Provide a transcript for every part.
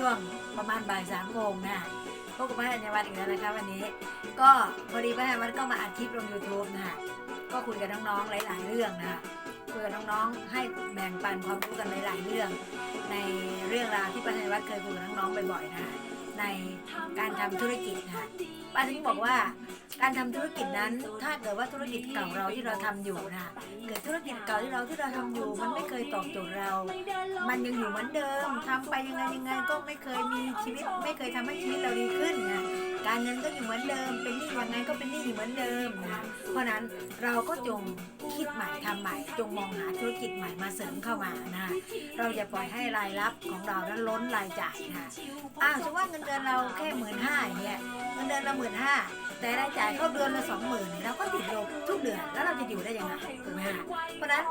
ช่วงประมาณบ่ายสามโมงนะพบกับพระธัญวัฒน์อีกแล้วนะคะวันนี้ ก็พอดีพระธัญวัฒน์ก็มาอัดคลิปลง YouTube นะคะก็คุยกับน้องๆหลาย ๆ เรื่องนะคะคุยกับน้องๆให้แบ่งปันความรู้กันหลาย ๆ เรื่อง ในเรื่องราวที่พระธัญวัฒน์เคยคุยกับน้องๆบ่อยๆนะคะ ในการทำธุรกิจค่ะป้าถึงบอกว่าการทำธุรกิจนั้น ถ้าเกิดว่าธุรกิจเก่าเราที่เราทำอยู่นะคะเกิดธุรกิจเก่าที่เราที่เราทำอยู่ มันไม่เคยตอบโจทย์เรา มันยังอยู่เหมือนเดิมทำไปยังไงยังไงก็ไม่เคยมีชีวิต ไม่เคยทำให้ชีวิตเราดีขึ้นนะ การเงินก็อยู่เหมือนเดิม เป็นหนี้ยังไงก็เป็นหนี้อยู่เหมือนเดิมนะ เพราะนั้นเราก็จงคิดใหม่ทำใหม่ จงมองหาธุรกิจใหม่มาเสริมเข้ามานะเราจะปล่อยให้รายรับของเรานั้นล้นรายจ่ายนะอ้าวจะว่าเงินเดือนเราแค่หมื่นห้าอย่างเงี้ยเงินเดือนเราหมื่นห้า แต่รายจ่ายเข้าเดือนละสองหมื่นเราก็ติดลบทุกเดือนแล้วเราจะอยู่ได้ยังไงถูกไหมฮะเพราะฉะนั้น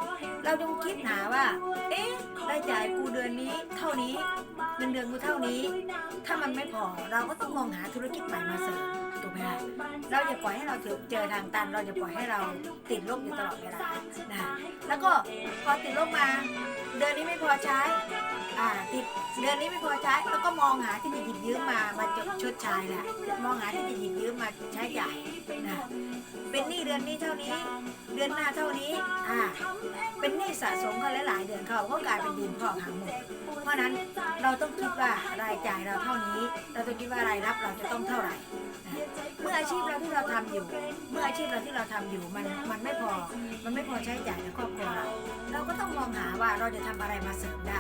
เราจงคิดหาว่า เอ๊ะรายจ่ายกูเดือนนี้เท่านี้เงินเดือนกูเท่านี้ ถ้ามันไม่พอเราก็ต้องมองหาธุรกิจใหม่มาเสริมถูกไหมฮะเราอย่าปล่อยให้เราเจอทางตัน เราจะปล่อยให้เราติดลบอยู่ตลอดเวลานะแล้วก็พอติดลบมา เดือนนี้ไม่พอใช้อ่าติด เดือนนี้ไม่พอใช้แล้วก็มองหาที่จะหยิบยืมมามาชดใช้แหละมองหาที่จะหยิบยืมมาใช้จ่ายนะเป็นหนี้เดือนนี้เท่านี้ เดือนหน้าเท่านี้อ่าเป็นหนี้สะสมกันหลายๆเดือนเขาก็กลายเป็นดินพอกหางหมดเพราะนั้นเราต้องคิดว่ารายจ่ายเราเท่านี้ เราต้องคิดว่ารายรับเราจะต้องเท่าไหร่เมื่ออาชีพเราที่เราทำอยู่ เมื่ออาชีพเราที่เราทำอยู่มันมันไม่พอ มันไม่พอใช้จ่ายในครอบครัวเราเราก็ต้องมองหาว่าเราจะทำอะไรมาเสริมได้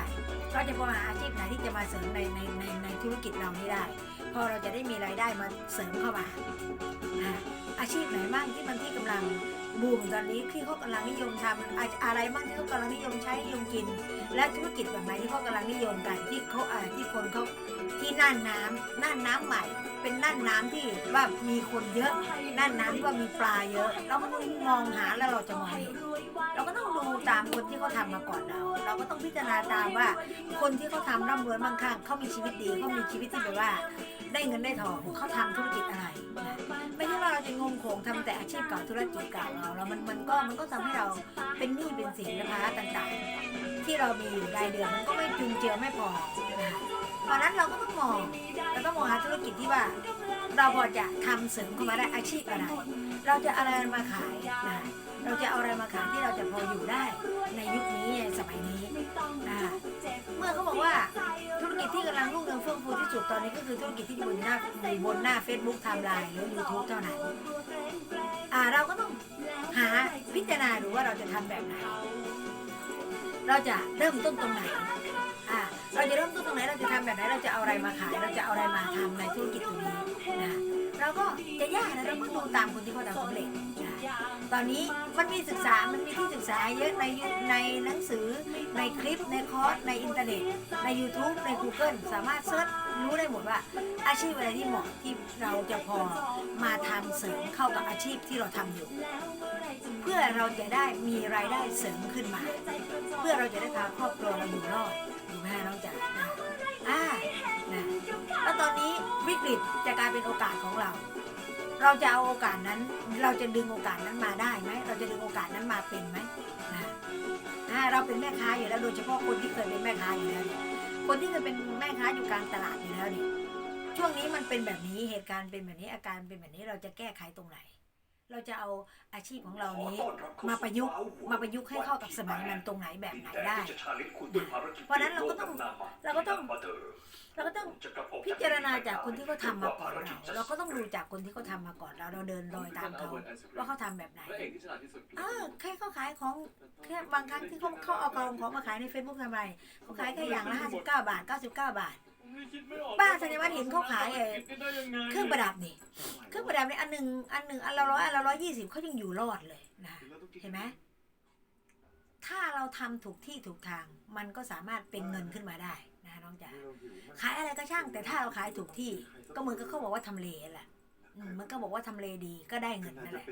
เราจะมองหาอาชีพไหนที่จะมาเสริมในในในในธุรกิจเรานี้ได้ พอเราจะได้มีรายได้มาเสริมเข้ามาอาชีพไหนบ้างที่มันที่กำลังบูมตอนนี้ที่เขากำลังนิยมทำอะไรบ้างที่เขากำลังนิยมใช้นิยมกิน และธุรกิจแบบไหนที่เขากำลังนิยมกันที่เขาอ่าที่คนเขาที่น่านน้ำน่านน้ำใหม่ เป็นน่านน้ำที่ว่ามีคนเยอะน่านน้ำที่ว่ามีปลาเยอะ เราก็ต้องมองหาแล้วเราจะมองเร ตามคนที่เขาทำมาก่อนเรา เราก็ต้องพิจารณาตามว่า คนที่เขาทำร่ำรวยมั่งคั่งเขามีชีวิตดีเขามีชีวิตที่แบบว่า ได้เงินได้ทองเขาทำธุรกิจอะไรนะไม่ใช่ว่าเราจะงงโขงทำแต่อาชีพเก่าธุรกิจเก่าเราแล้วมันมันก็มันก็ทำให้เราเป็นหนี้เป็นสินและภาระต่างๆ ที่เรามีอยู่รายเดือนมันก็ไม่จุนเจือไม่พอนะเพราะนั้นเราก็ต้องมองเราต้องมองหาธุรกิจที่ว่า เราพอจะทำเสริมเข้ามาได้อาชีพอะไร เราจะอาอะไรมาขายนะ เราจะเอาอะไรมาขายที่เราจะพออยู่ได้ในยุคนี้ในสมัยนี้นะเมื่อเขาบอกว่าธุรกิจที่กำลังรุ่งเรืองเฟื่องฟูที่สุดตอนนี้ก็คือธุรกิจที่อยู่บนหน้าบนหน้า Facebook ไทม์ไลน์หรือ YouTube เท่านั้นอ่าเราก็ต้องหาพิจารณาดูว่าเราจะทำแบบไหน เราจะเริ่มต้นตรงไหนอ่าเราจะเริ่มต้นตรงไหนเราจะทำแบบไหนเราจะเอาอะไรมาขาย เราจะเอาอะไรมาทำในธุรกิจตรงนี้นะเราก็จะยากนะเราก็ดูตามคนที่เขาทำสำเร็จ ตอนนี้มันมีศึกษา มันมีที่ศึกษาเยอะในในหนังสือ ในคลิป ในคอร์ส ในอินเทอร์เน็ต ใน YouTube ใน Google สามารถเซิร์ชรู้ได้หมดว่า อาชีพอะไรที่เหมาะที่เราจะพอมาทำเสริมเข้ากับอาชีพที่เราทำอยู่ เพื่อเราจะได้มีรายได้เสริมขึ้นมา เพื่อเราจะได้พาครอบครัวเราอยู่รอดถูกไหมฮะน้องจ๋านะอ่านะแล้วตอนนี้วิกฤตจะกลายเป็นโอกาสของเรา เราจะเอาโอกาสนั้น เราจะดึงโอกาสนั้นมาได้ไหมเราจะดึงโอกาสนั้นมาเป็นไหมนะเราเป็นแม่ค้าอยู่แล้วโดยเฉพาะคนที่เคยเป็นแม่ค้าอยู่แล้วเนี่ยคนที่เคยเป็นแม่ค้าอยู่กลางตลาดอยู่แล้วเนี่ยช่วงนี้มันเป็นแบบนี้เหตุการณ์เป็นแบบนี้อาการเป็นแบบนี้เราจะแก้ไขตรงไหน เราจะเอาอาชีพของเรานี้มาประยุกต์มาประยุกต์ให้เข้ากับสมัยมันตรงไหนแบบไหนได้ เพราะนั้นเราก็ต้องเราก็ต้องเราก็ต้อง พิจารณาจากคนที่เขาทำมาก่อนเราเราก็ต้องดูจากคนที่เขาทำมาก่อนเราเราเดินรอยตามเขาว่าเขาทำแบบไหนพระเอกที่ฉลาดที่สุดเออแค่เขาขายของแค่บางครั้งที่เขาเขาเอากองของมาขายใน Facebook ทำไมเขาขายแค่อย่างละ59บาท99บาทป้าธัญวัฒน์เห็นเขาขายไอ้เครื่องประดับนี่เครื่องประดับนี่อันหนึ่งอันหนึ่งอันละร้อยอันละร้อยยี่สิบเขายังอยู่รอดเลยนะเห็นไหมถ้าเราทำถูกที่ถูกทาง มันก็สามารถเป็นเงินขึ้นมาได้นะน้องจ๋าขายอะไรก็ช่างแต่ถ้าเราขายถูกที่ ก็เหมือนกับเขาบอกว่าทำเลแหละมันก็บอกว่าทำเลดีก็ได้เงินนั่นแหละ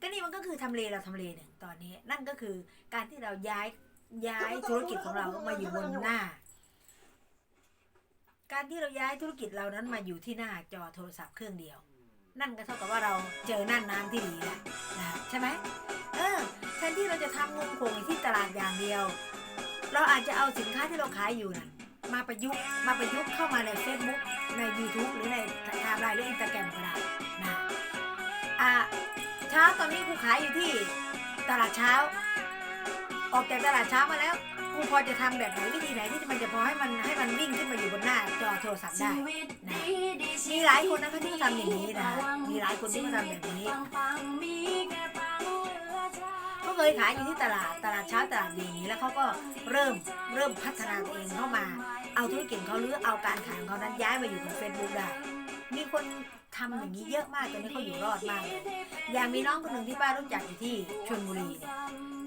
ก็นี่มันก็คือทำเลเราทำเลหนึ่งตอนนี้ นั่นก็คือการที่เราย้ายย้ายธุรกิจของเรามาอยู่บนหน้า การที่เราย้ายธุรกิจเรานั้นมาอยู่ที่หน้าจอโทรศัพท์เครื่องเดียว นั่นก็เท่ากับว่าเราเจอน่านน้ำที่ดีแล้วนะใช่ไหมเออแทนที่เราจะทำงงคงที่ตลาดอย่างเดียว เราอาจจะเอาสินค้าที่เราขายอยู่น่ะ มาประยุกต์มาประยุกต์เข้ามาใน Facebook ใน YouTube หรือในไทม์ไลน์หรืออินสตาแกรมก็ได้นะอะเช้าตอนนี้ครูขายอยู่ที่ตลาดเช้า ออกจากตลาดเช้ามาแล้วครูพอจะทำแบบไหนวิธีไหนที่มันจะพอให้มันให้มันวิ่งขึ้นมาอยู่บนหน้าจอโทรศัพท์ได้นะมีหลายคนนะคะที่ทำอย่างนี้นะมีหลายคนที่มาทำแบบนี้ เขาเคยขายอยู่ที่ตลาดตลาดเช้าตลาดเย็นนี้แล้วเขาก็เริ่มเริ่มพัฒนาตัวเองเข้ามา เอาธุรกิจเขาหรือเอาการขายของเขานั้นย้ายมาอยู่บนเฟซบุ๊กได้ มีคนทำอย่างนี้เยอะมากตอนนี้เขาอยู่รอดมากอย่างมีน้องคนหนึ่งที่ป้ารู้จักอยู่ที่ชลบุรีเนี่ย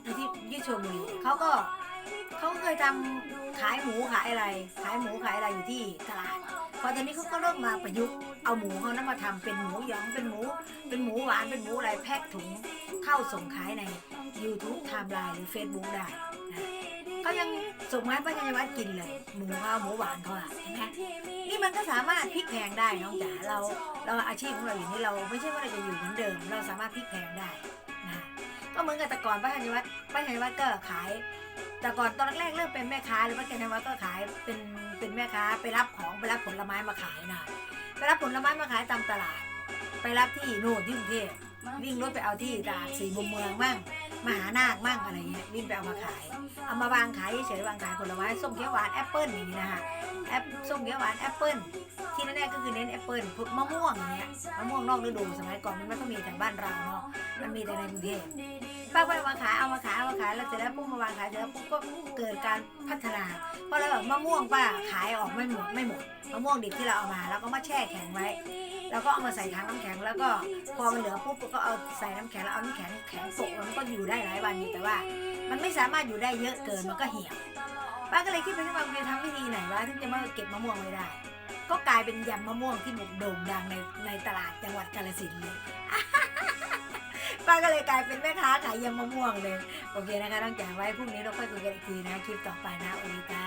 อยู่ที่ยี่ชลบุรีเขาก็เขาเคยทำขายหมูขายอะไร ขายหมูขายอะไรอยู่ที่ตลาดพอตอนนี้เขาก็เริ่มมาประยุกต์เอาหมูเขานั้นมาทำเป็นหมูหยองเป็นหมู เป็นหมูหวานเป็นหมูอะไรแพ็คถุงเข้าส่งขายใน YouTube ไทม์ไลน์หรือ Facebook ได้นะเขายังส่งมาให้ป้าชัยวัฒน์กินเลยหมูเขาหมูหวานเขาอะเห็นไหมนี่มันก็สามารถพลิกแพงได้น้องจ๋าเราเราอาชีพของเราอย่างนี้เราไม่ใช่ว่าเราจะอยู่เหมือนเดิม เราสามารถพลิกแพงได้นะก็เหมือนกับแต่ก่อนป้าชัยวัฒน์ป้าชัยวัฒน์ก็ขาย แต่ก่อนตอนแรกๆเริ่มเป็นแม่ค้าหรือป้าชัยวัฒน์ก็ขายเป็นเป็นแม่ค้าไปรับของไปรับผลไม้มาขายนะไปรับผลไม้มาขายตามตลาด ไปรับที่โน่นที่กรุงเทพวิ่งรถไปเอาที่ตลาดสี่มุมเมืองมั่ง มหานาคมั่งอะไรเงี้ยวิ่งไปเอามาขาย เอามาวางขายเฉยๆวางขายผลไม้ส้มเขียวหวานแอปเปิ้ลอย่างนี้นะคะแอปส้มเขียวหวานแอปเปิ้ลที่แน่ๆก็คือเน้นแอปเปิ้ลพวกมะม่วงอย่างเงี้ยมะม่วงนอกฤดูสมัยก่อนมันไม่ค่อยมีแต่บ้านเราเนาะมันมีแต่ในกรุงเทพป้าก็เอามาขายเอามาขายเอามาขายแล้วเสร็จแล้วปุ๊บมาวางขายเสร็จแล้วปุ๊บก็เกิดการพัฒนา เพราะเราแบบมะม่วงป้าขายออกไม่หมดไม่หมดมะม่วงดิบที่เราเอามาแล้วก็มาแช่แข็งไว้ แล้วก็เอามาใส่ถังน้ำแข็งแล้วก็พอมันเหลือปุ๊บก็เอาใส่น้ำแข็งแล้วเอาน้ำแข็งแข็งโปะแล้วมันก็อยู่ได้หลายวันอยู่แต่ว่า มันไม่สามารถอยู่ได้เยอะเกินมันก็เหี่ยวป้าก็เลยคิดไปที่ว่าจะทำวิธีไหนวะถึงจะมาเก็บมะม่วงไว้ได้ ก็กลายเป็นยำมะม่วงที่โด่งดังในในตลาดจังหวัดกาฬสินธุ์เลยป้าก็เลยกลายเป็นแม่ค้าขายยำมะม่วงเลย โอเคนะคะต้องแจ่ายไว้พรุ่งนี้เราค่อยคุยกันอีกทีนะคลิปต่อไปนะโอลิกา